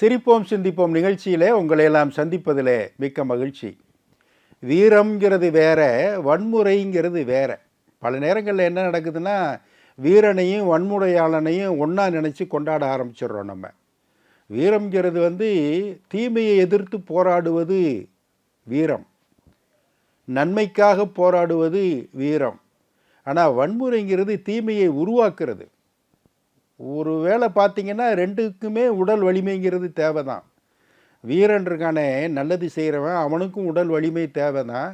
சிரிப்போம் சிந்திப்போம் நிகழ்ச்சியிலே உங்களை எல்லாம் சந்திப்பதிலே மிக்க மகிழ்ச்சி. வீரம்ங்கிறது வேற வன்முறைங்கிறது வேற. பல நேரங்களில் என்ன நடக்குதுன்னா வீரனையும் வன்முறையாளனையும் ஒன்றா நினச்சி கொண்டாட ஆரம்பிச்சிடுறோம் நம்ம. வீரம்ங்கிறது வந்து தீமையை எதிர்த்து போராடுவது வீரம். நன்மைக்காக போராடுவது வீரம். ஆனால் வன்முறைங்கிறது தீமையை உருவாக்குறது. ஒரு வேளை பார்த்தீங்கன்னா ரெண்டுக்குமே உடல் வலிமைங்கிறது தேவை தான் வீரன் இருக்கானே நல்லது செய்கிறவன் அவனுக்கும் உடல் வலிமை தேவை தான்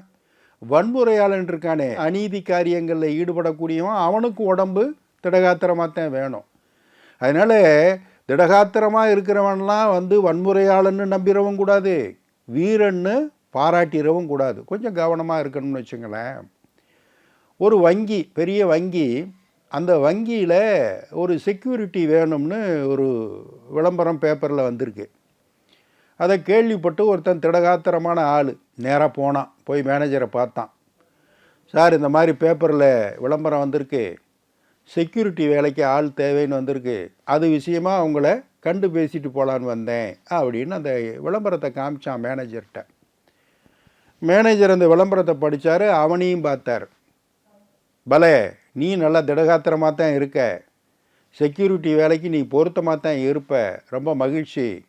வன்முறையாளன் இருக்கானே அநீதி காரியங்களில் ஈடுபடக்கூடியவன் அவனுக்கும் உடம்பு திடகாத்திரமாக தான் வேணும். அதனால் திடகாத்திரமாக இருக்கிறவன்லாம் வந்து வன்முறையாளன்னு நம்பிடவும் கூடாது வீரன்னு பாராட்டிடவும் கூடாது. கொஞ்சம் கவனமாக இருக்கணும்னு வச்சுங்களேன். ஒரு வங்கி பெரிய வங்கி அந்த வங்கியில் ஒரு செக்யூரிட்டி வேணும்னு ஒரு விளம்பரம் பேப்பரில் வந்திருக்கு. அதை கேள்விப்பட்டு ஒருத்தன் திடகாத்திரமான ஆள் நேராக போனான் போய் மேனேஜரை பார்த்தான். சார் இந்த மாதிரி பேப்பரில் விளம்பரம் வந்திருக்கு. செக்யூரிட்டி வேலைக்கு ஆள் தேவைன்னு வந்திருக்கு. அது விஷயமா அவங்கள கண்டு பேசிட்டு போகலான்னு வந்தேன் அப்படின்னு அந்த விளம்பரத்தை காமிச்சான் மேனேஜர்கிட்ட மேனேஜர் அந்த விளம்பரத்தை படித்தார் அவனையும் பார்த்தார். பலே நீ நல்லா திடகாத்திரமாக தான் இருக்க. செக்யூரிட்டி வேலைக்கு நீ பொருத்தமாக தான் இருப்ப. ரொம்ப மகிழ்ச்சி.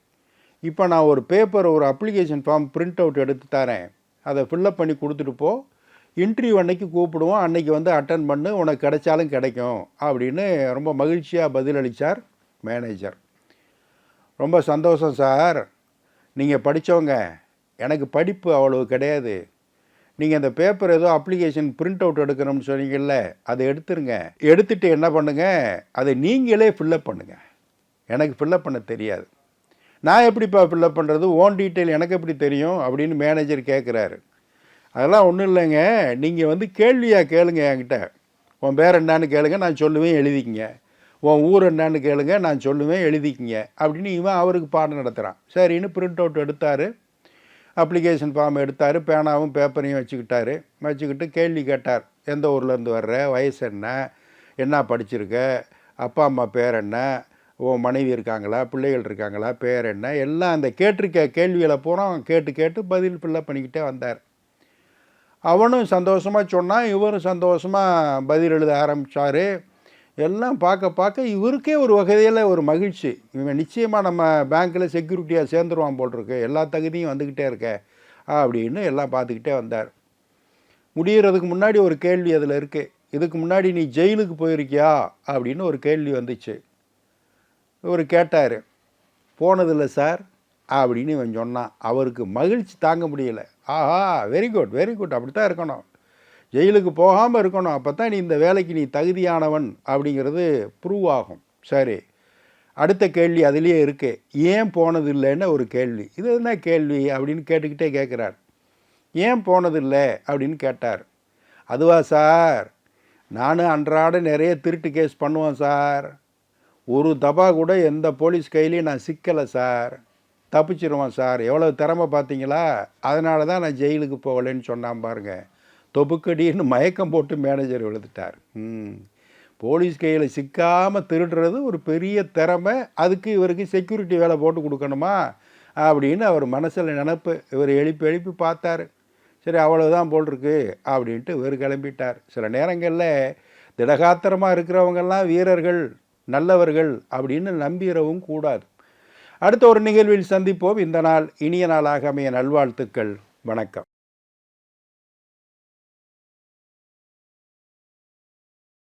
இப்போ நான் ஒரு பேப்பர் ஒரு அப்ளிகேஷன் ஃபார்ம் பிரிண்ட் அவுட் எடுத்து தரேன். அதை ஃபில்லப் பண்ணி கொடுத்துட்டு போ. இன்டர்வியூ அன்னைக்கு கூப்பிடுவோம். அன்னைக்கு வந்து அட்டன் பண்ணு. உனக்கு கிடைச்சாலும் கிடைக்கும். அப்படின்னு ரொம்ப மகிழ்ச்சியாக பதிலளித்தார் மேனேஜர் ரொம்ப சந்தோஷம் சார். நீங்கள் படித்தவங்க எனக்கு படிப்பு அவ்வளவு கிடையாது. நீங்கள் அந்த பேப்பர் ஏதோ அப்ளிகேஷன் பிரிண்ட் அவுட் எடுக்கணும்னு சொன்னீங்கல்ல அதை எடுத்துருங்க. எடுத்துகிட்டு என்ன பண்ணுங்கள் அதை நீங்களே ஃபில்லப் பண்ணுங்கள் எனக்கு ஃபில்லப் பண்ண தெரியாது. நான் எப்படிப்பா ஃபில்லப் பண்ணுறது ஓன் டீட்டெயில் எனக்கு எப்படி தெரியும்? அப்படின்னு மேனேஜர் கேட்குறாரு அதெல்லாம் ஒன்றும் இல்லைங்க. நீங்கள் வந்து கேள்வியாக கேளுங்க என்கிட்ட. உன் பேர் என்னன்னு கேளுங்க நான் சொல்லுவேன் எழுதிக்கிங்க. உன் ஊர் என்னான்னு கேளுங்க நான் சொல்லுவேன் எழுதிக்கிங்க. அப்படின்னு இவன் அவருக்கு பாடம் நடத்துகிறான் சரின்னு பிரிண்ட் அவுட் எடுத்தார். அப்ளிகேஷன் ஃபார்ம் எடுத்தார் பேனாவும் பேப்பரையும் வச்சுக்கிட்டாரு. வச்சுக்கிட்டு கேள்வி கேட்டார். எந்த ஊர்லேருந்து வர்ற? வயசு என்ன? என்ன படிச்சிருக்க? அப்பா அம்மா பேர் என்ன? உன் மனைவி இருக்காங்களா? பிள்ளைகள் இருக்காங்களா? பேர் என்ன? எல்லாம் அந்த கேட்டிருக்க கேள்விகளை பூரா அவன் கேட்டு கேட்டு பதில் ஃபில்லப் பண்ணிக்கிட்டே வந்தார். அவனும் சந்தோஷமாக சொன்னான். இவரும் சந்தோஷமாக பதில் எழுத ஆரம்பித்தார் எல்லாம் பார்க்க பார்க்க இவருக்கே ஒரு வகையில் ஒரு மகிழ்ச்சி. இவன் நிச்சயமாக நம்ம பேங்க்கில் செக்யூரிட்டியாக சேர்ந்துருவான் போட்டிருக்கு எல்லா தகுதியும் வந்துக்கிட்டே இருக்க அப்படின்னு எல்லாம் பார்த்துக்கிட்டே வந்தார். முடிகிறதுக்கு முன்னாடி ஒரு கேள்வி அதில் இருக்குது இதுக்கு முன்னாடி நீ ஜெயிலுக்கு போயிருக்கியா? அப்படின்னு ஒரு கேள்வி வந்துச்சு. இவர் கேட்டார். போனதில்லை சார் அப்படின்னு இவன் சொன்னான். அவருக்கு மகிழ்ச்சி தாங்க முடியல. ஆஹா வெரி குட் வெரி குட் அப்படி தான் இருக்கணும். ஜெயிலுக்கு போகாமல் இருக்கணும். அப்போ தான் நீ இந்த வேலைக்கு நீ தகுதியானவன் அப்படிங்கிறது ப்ரூவ் ஆகும். சரி. அடுத்த கேள்வி அதுலேயே இருக்கு. ஏன் போனதில்லைன்னு ஒரு கேள்வி. இது என்ன கேள்வி அப்படின்னு கேட்டுக்கிட்டே கேட்குறார். ஏன் போனதில்லை அப்படின்னு கேட்டார். அதுவா சார்? நானும் அன்றாட நிறைய திருட்டு கேஸ் பண்ணுவேன் சார். ஒரு தபா கூட எந்த போலீஸ் கையிலையும் நான் சிக்கலை சார். தப்பிச்சிருவேன் சார். எவ்வளோ திறமை பார்த்தீங்களா? அதனால தான் நான் ஜெயிலுக்கு போகலைன்னு சொன்னான் பாருங்கள் தொப்புக்கடின்னு மயக்கம் போட்டு மேனேஜர் எழுதிட்டார். போலீஸ் கையில் சிக்காமல் திருடுறது ஒரு பெரிய திறமை. அதுக்கு இவருக்கு செக்யூரிட்டி வேலை போட்டு கொடுக்கணுமா? அப்படின்னு அவர் மனசில் நினப்பு. இவர் எழுப்பி எழுப்பி பார்த்தாரு. சரி அவ்வளோதான் போல் இருக்கு அப்படின்ட்டு இவர் கிளம்பிட்டார். சில நேரங்களில் திடகாத்திரமாக இருக்கிறவங்கெல்லாம் வீரர்கள் நல்லவர்கள் அப்படின்னு நம்பிடவும் கூடாது. அடுத்த ஒரு நிகழ்வில் சந்திப்போம். இந்த நாள் இனிய நாளாக அமைய நல்வாழ்த்துக்கள். வணக்கம்.